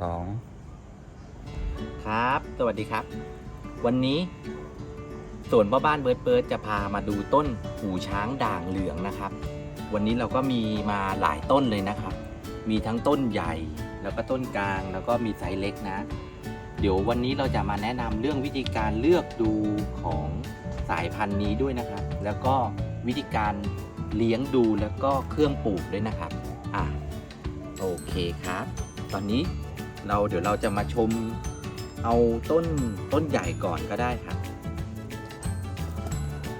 สองครับ สวัสดีครับ วันนี้สวนพ่อบ้านเบิร์ดเบิร์ดจะพามาดูต้นหูช้างด่างเหลืองนะครับ วันนี้เราก็มีมาหลายต้นเลยนะครับ มีทั้งต้นใหญ่ แล้วก็ต้นกลางแล้วก็มีไซส์เล็กนะ เดี๋ยววันนี้เราจะมาแนะนำเรื่องวิธีการเลือกดูของสายพันธุ์นี้ด้วยนะครับ แล้วก็วิธีการเลี้ยงดูแล้วก็เครื่องปลูกด้วยนะครับ อะโอเคครับ ตอนนี้ เราเดี๋ยวเราจะมาชมเอาต้นต้นใหญ่ก่อนก็ได้ครับ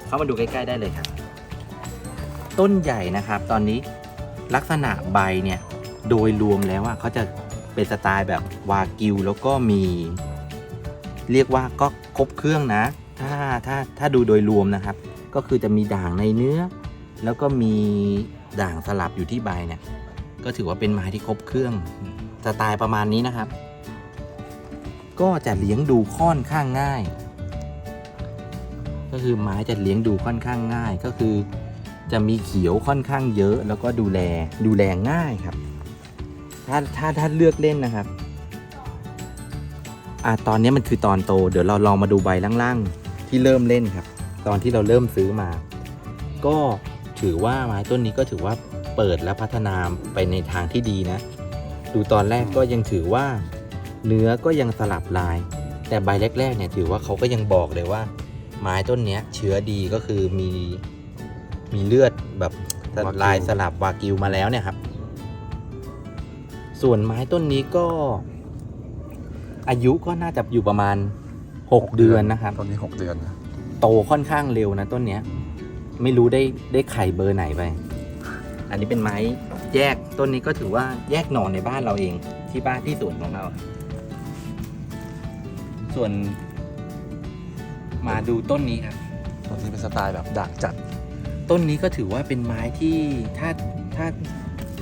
เข้ามาดูใกล้ๆได้เลยครับ ต้นใหญ่นะครับตอนนี้ลักษณะใบเนี่ยโดยรวมแล้วอะเขาจะเป็นสไตล์แบบวากิวแล้วก็มี เรียกว่าก็ครบเครื่องนะ ถ้าถ้าถ้าดูโดยรวมนะครับ ก็คือจะมีด่างในเนื้อ แล้วก็มีด่างสลับอยู่ที่ใบเนี่ยก็ถือว่าเป็นไม้ที่ครบเครื่อง สไตล์ประมาณนี้นะครับ ก็จะเลี้ยงดูค่อนข้างง่าย ก็คือไม้จะเลี้ยงดูค่อนข้างง่าย ก็คือ จะมีเขียวค่อนข้างเยอะ แล้วก็ดูแลดูแลง่ายครับ ถ้าถ้าถ้าเลือกเล่นนะครับอะตอนนี้มันคือตอนโต เดี๋ยวเราลองมาดูใบล่างๆ ที่เริ่มเล่นครับ ตอนที่เราเริ่มซื้อมา ก็ถือว่าไม้ต้นนี้ก็ถือว่าเปิดและพัฒนาไปในทางที่ดีนะ ดูตอนแรกก็ยังถือว่าเนื้อก็ยังสลับลาย แต่ใบแรกๆเนี่ยถือว่าเขาก็ยังบอกเลยว่า ไม้ต้นเนี้ยเชื้อดีก็คือมีมีเลือดแบบลายสลับวากิวมาแล้วเนี่ยครับ ส่วนไม้ต้นนี้ก็ อายุก็น่าจะอยู่ประมาณ6เดือนนะครับต้นนี้หกเดือนนะโตค่อนข้างเร็วนะต้นเนี้ย ไม่รู้ได้ได้ไข่เบอร์ไหนไป อันนี้เป็นไม้ แยกต้นนี้ก็ถือว่าแยกหน่อในบ้านเราเองที่บ้านที่สวนของเรา ส่วนมาดูต้นนี้ครับต้นนี้เป็นสไตล์แบบด่างจัด ต้นนี้ก็ถือว่าเป็นไม้ที่ถ้าถ้า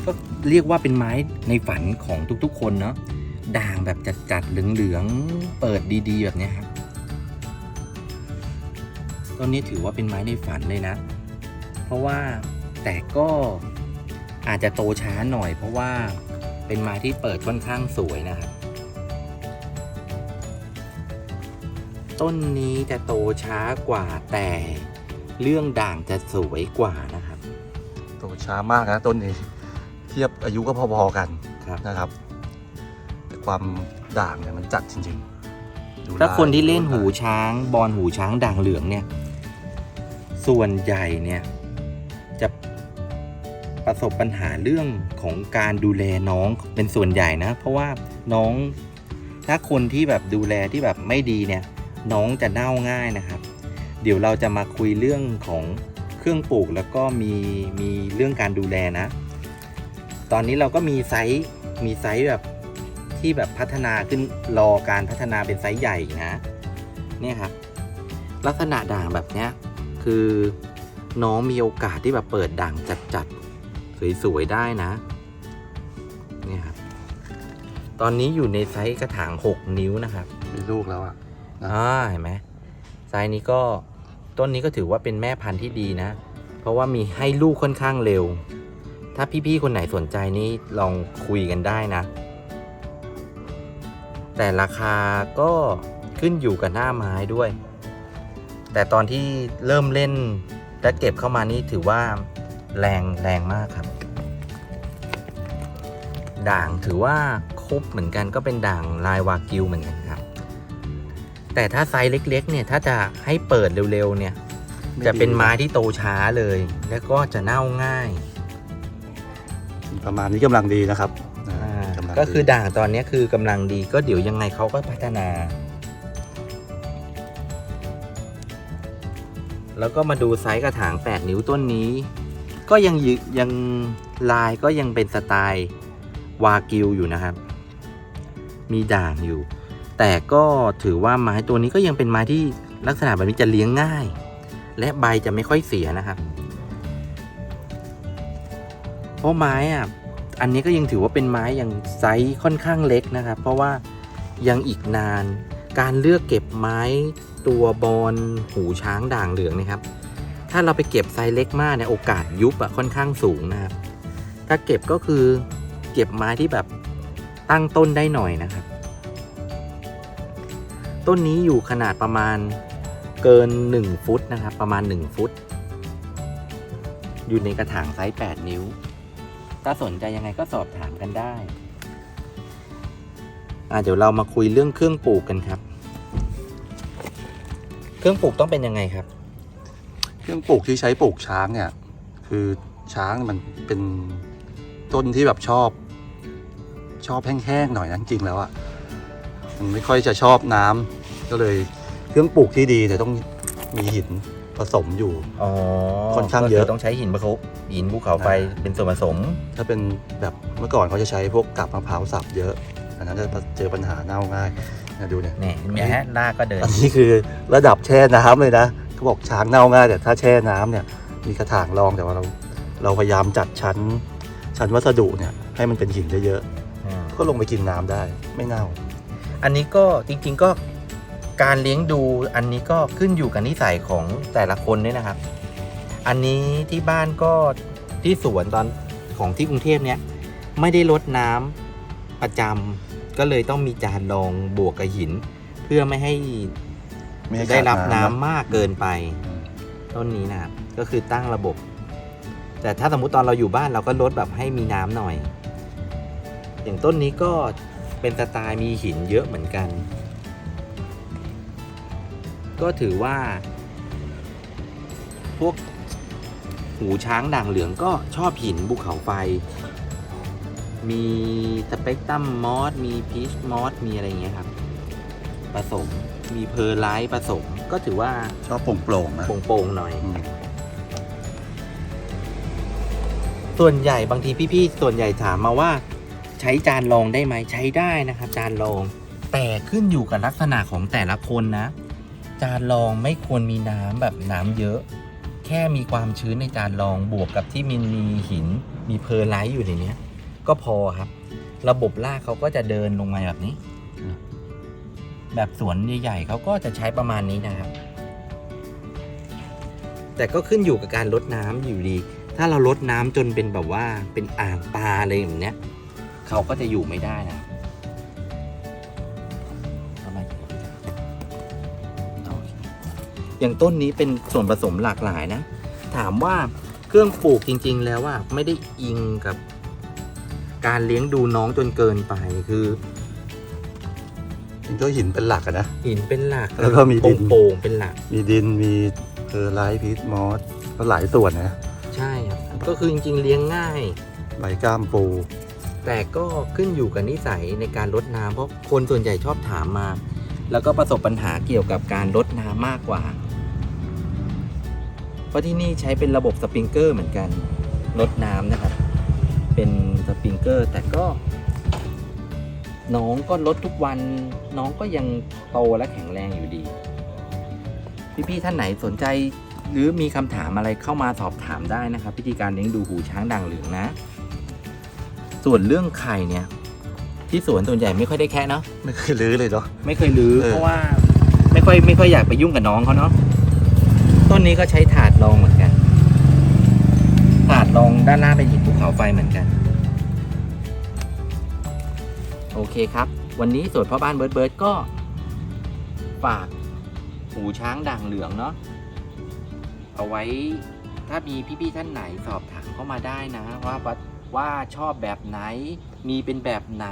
ก็เรียกว่าเป็นไม้ในฝันของทุกๆ คนเนาะด่างแบบจัดๆเหลืองๆเปิดดีๆ แบบเนี้ยครับต้นนี้ถือว่าเป็นไม้ในฝันเลยนะ เพราะว่าแต่ก็ อาจจะโตช้าหน่อยเพราะว่าเป็นไม้ที่เปิดค่อนข้างสวยนะครับ ต้นนี้จะโตช้ากว่าแต่เรื่องด่างจะสวยกว่านะครับ โตช้ามากนะต้นนี้ เทียบอายุก็พอๆกันครับนะครับแต่ความด่างเนี่ยมันจัดจริงๆดูถ้าคนที่เล่นดูหูช้าง บอลหูช้างด่างเหลืองเนี่ย ส่วนใหญ่เนี่ยจะ ประสบปัญหาเรื่องของการดูแลน้องเป็นส่วนใหญ่นะ เพราะว่าน้องถ้าคนที่แบบดูแลที่แบบไม่ดีเนี่ย น้องจะเน่าง่ายนะครับ เดี๋ยวเราจะมาคุยเรื่องของเครื่องปลูกแล้วก็มีมีเรื่องการดูแลนะ ตอนนี้เราก็มีไซส์มีไซส์แบบที่แบบพัฒนาขึ้นรอการพัฒนาเป็นไซส์ใหญ่นะเนี่ยครับลักษณะด่างแบบเนี้ยคือน้องมีโอกาสที่แบบเปิดด่างจัดๆ สวยๆได้นะเนี่ยครับตอนนี้อยู่ในไซส์กระถาง 6 นิ้วนะครับมีลูกแล้วอะนะอ่าเห็นไหมไซส์นี้ก็ต้นนี้ก็ถือว่าเป็นแม่พันธุ์ที่ดีนะ เพราะว่ามีให้ลูกค่อนข้างเร็ว ถ้าพี่ๆคนไหนสนใจนี่ลองคุยกันได้นะ แต่ราคาก็ขึ้นอยู่กับหน้าไม้ด้วย แต่ตอนที่เริ่มเล่นและเก็บเข้ามานี่ถือว่า แรงแรงมากครับ ด่างถือว่าครบเหมือนกันก็เป็นด่างลายวากิวเหมือนกันครับ แต่ถ้าไซส์เล็กๆ เนี่ยถ้าจะให้เปิดเร็วๆ เนี่ย จะเป็นไม้ที่โตช้าเลย แล้วก็จะเน่าง่าย ประมาณนี้กำลังดีนะครับอ่าำลังก็คือดีด่างตอนนี้คือกำลังดีก็เดี๋ยวยังไงเขาก็พัฒนา แล้วก็มาดูไซส์กระถาง 8 นิ้วต้นนี้ ก็ยังยังลายก็ยังเป็นสไตล์ วากิวอยู่นะครับ มีด่างอยู่ แต่ก็ถือว่าไม้ตัวนี้ก็ยังเป็นไม้ที่ลักษณะแบบนี้จะเลี้ยงง่าย และใบจะไม่ค่อยเสียนะครับเพราะไม้อะอันนี้ก็ยังถือว่าเป็นไม้ยังไซส์ค่อนข้างเล็กนะครับ เพราะว่ายังอีกนานการเลือกเก็บไม้ตัวบอลหูช้างด่างเหลืองนะครับ ถ้าเราไปเก็บไซส์เล็กมากเนี่ยโอกาสยุบอะค่อนข้างสูงนะครับ ถ้าเก็บก็คือเก็บไม้ที่แบบตั้งต้นได้หน่อยนะครับ ต้นนี้อยู่ขนาดประมาณเกิน 1 ฟุตนะครับ ประมาณ 1 ฟุต อยู่ในกระถางไซส์ 8 นิ้ว ถ้าสนใจยังไงก็สอบถามกันได้อะเดี๋ยวเรามาคุยเรื่องเครื่องปลูกกันครับ เครื่องปลูกต้องเป็นยังไงครับ เครื่องปลูกที่ใช้ปลูกช้างเนี่ย คือช้างมันเป็นต้นที่แบบชอบ ชอบแห้งๆหน่อยนะจริงๆแล้วอะมันไม่ค่อยจะชอบน้ำก็เลยเครื่องปลูกที่ดีเนี่ยต้องมีหินผสมอยู่อ๋อค่อนข้างเยอะก็ต้องใช้หินภูเขาหินภูเขาไฟเป็นส่วนผสม ถ้าเป็นแบบเมื่อก่อนเขาจะใช้พวกกับมะพร้าวสับเยอะ อันนั้นจะเจอปัญหาเน่าง่ายนะดูเนี่ยเนี่ยเห็นไหมฮะลากก็เดินอันนี้คือระดับแช่น้ำเลยนะ เขาบอกช้างเน่าง่ายแต่ถ้าแช่น้ำเนี่ย มีกระถางรองแต่ว่าเราเราพยายามจัดชั้น ชั้นวัสดุเนี่ยให้มันเป็นหินเยอะๆก็ลงไปกินน้ำได้ไม่เน่า อันนี้ก็จริง ๆก็การเลี้ยงดูอันนี้ก็ขึ้นอยู่กับนิสัยของแต่ละคนด้วยนะครับ อันนี้ที่บ้านก็ที่สวนตอนของที่กรุงเทพเนี่ยไม่ได้ลดน้ำประจำก็เลยต้องมีจานรองบวกกับหิน เพื่อไม่ให้ ไม่ให้ได้รับขาดน้ำนะมากเกินไปอืมต้นนี้นะครับก็คือตั้งระบบ แต่ถ้าสมมุติตอนเราอยู่บ้านเราก็ลดแบบให้มีน้ำหน่อย อย่างต้นนี้ก็เป็นสไตล์มีหินเยอะเหมือนกัน ก็ถือว่า พวกหูช้างด่างเหลืองก็ชอบหินภูเขาไฟ มีสเปกตรัมมอสมีพีชมอสมีอะไรอย่างเงี้ยครับ ผสม มีเพอร์ไลท์ผสม ก็ถือว่าชอบโปร่งๆนะโป่งๆหน่อย อืมส่วนใหญ่บางทีพี่ๆ ส่วนใหญ่ถามมาว่า ใช้จานรองได้ไหมใช้ได้นะครับ จานรอง แต่ขึ้นอยู่กับลักษณะของแต่ละคนนะ จานรองไม่ควรมีน้ำแบบน้ำเยอะ แค่มีความชื้นในจานรองบวกกับที่มันมีหิน มีเพอร์ไลท์อยู่ในเนี้ย ก็พอครับ ระบบลากเขาก็จะเดินลงมาแบบนี้ แบบสวนใหญ่ๆเขาก็จะใช้ประมาณนี้นะครับ แต่ก็ขึ้นอยู่กับการลดน้ำอยู่ดี ถ้าเราลดน้ำจนเป็นแบบว่าเป็นอ่างปลาอะไรแบบเนี้ยเขาก็จะอยู่ไม่ได้นะอเคอย่างต้นนี้เป็นส่วนผสมหลากหลายนะ ถามว่าเครื่องปลูกจริง ๆ แล้วว่าไม่ได้อิงกับการเลี้ยงดูน้องจนเกินไปคือ จริงๆก็หินเป็นหลักอะนะ หินเป็นหลักแล้วก็มีดิน โป่งๆเป็นหลัก มีดินมีเพอร์ไลท์พีทมอสก็หลายส่วนนะใช่ครับ ก็คือจริงๆเลี้ยงง่าย ใบก้ามปู แต่ก็ขึ้นอยู่กับนิสัยในการลดน้ำเพราะคนส่วนใหญ่ชอบถามมา แล้วก็ประสบปัญหาเกี่ยวกับการลดน้ำมากกว่า เพราะที่นี่ใช้เป็นระบบสปริงเกอร์เหมือนกันลดน้ำนะครับ เป็นสปริงเกอร์แต่ก็ น้องก็ลดทุกวัน น้องก็ยังโตและแข็งแรงอยู่ดี พี่ๆท่านไหนสนใจหรือมีคำถามอะไรเข้ามาสอบถามได้นะครับวิธีการเลี้ยงดูหูช้างด่างเหลืองนะ ส่วนเรื่องไข่เนี่ย ที่สวนส่วนใหญ่ไม่ค่อยได้แค่เนาะไม่เคยรื้อเลยเนาะ ไม่เคยรื้อเออ เพราะว่าไม่ค่อยไม่ค่อยอยากไปยุ่งกับน้องเขาเนาะต้นนี้ก็ใช้ถาดรองเหมือนกัน ถาดรองด้านล่างเป็นหินภูเขาไฟเหมือนกัน เคครับ วันนี้สวนพ่อบ้านเบิร์ดเบิร์ดก็ฝากหูช้างด่างเหลืองเนาะเอาไว้ถ้ามีพี่ๆท่านไหนสอบถามเข้ามาได้นะว่าว่าว่าชอบแบบไหน มีเป็นแบบไหน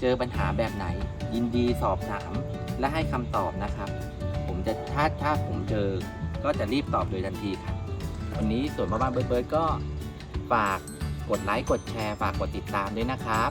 เจอปัญหาแบบไหน ยินดีสอบถามและให้คำตอบนะครับ ผมจะถ้าถ้าผมเจอก็จะรีบตอบโดยทันทีครับวันนี้ส่วนบ้านบ้านเบิร์ดเบิร์ดก็ฝากกดไลค์กดแชร์ฝากกดติดตามด้วยนะครับ